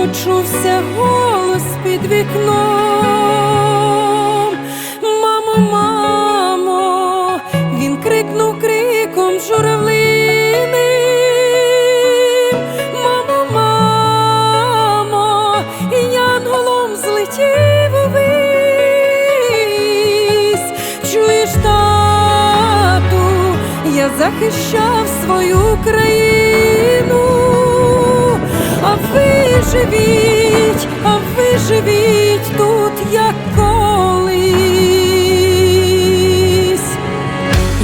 почувся голос під вікном. Мамо, мамо, він крикнув криком журавлиним. Мамо, мамо, янголом злетів увись. Чуєш, тату, я захищав свою країну, живіть, а ви живіть тут, як колись.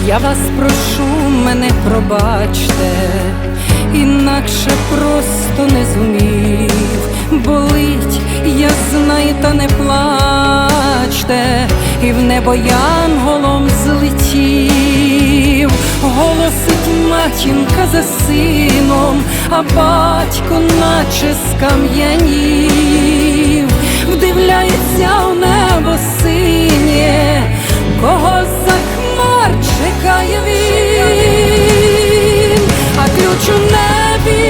Я вас прошу, мене пробачте, інакше просто не зумів. Болить, я знаю, та не плачте, і в небо янголом злетів, матінка за сином, а батько наче скам'янів, вдивляється у небо синє, кого за хмар чекає він, а ключ у небі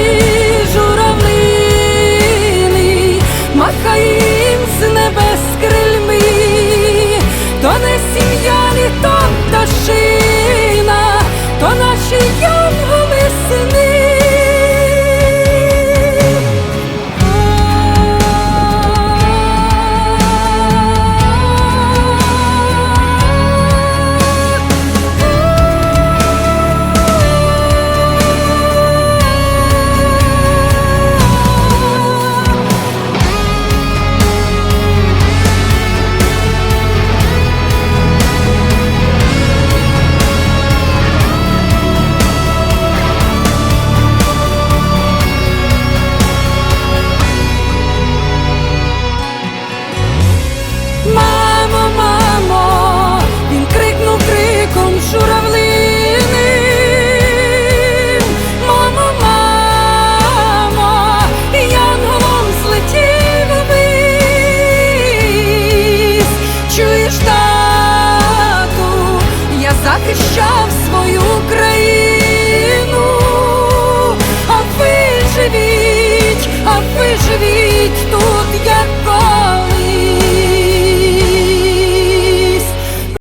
журавлиний, махає їм з небес крильми, то не сім'я,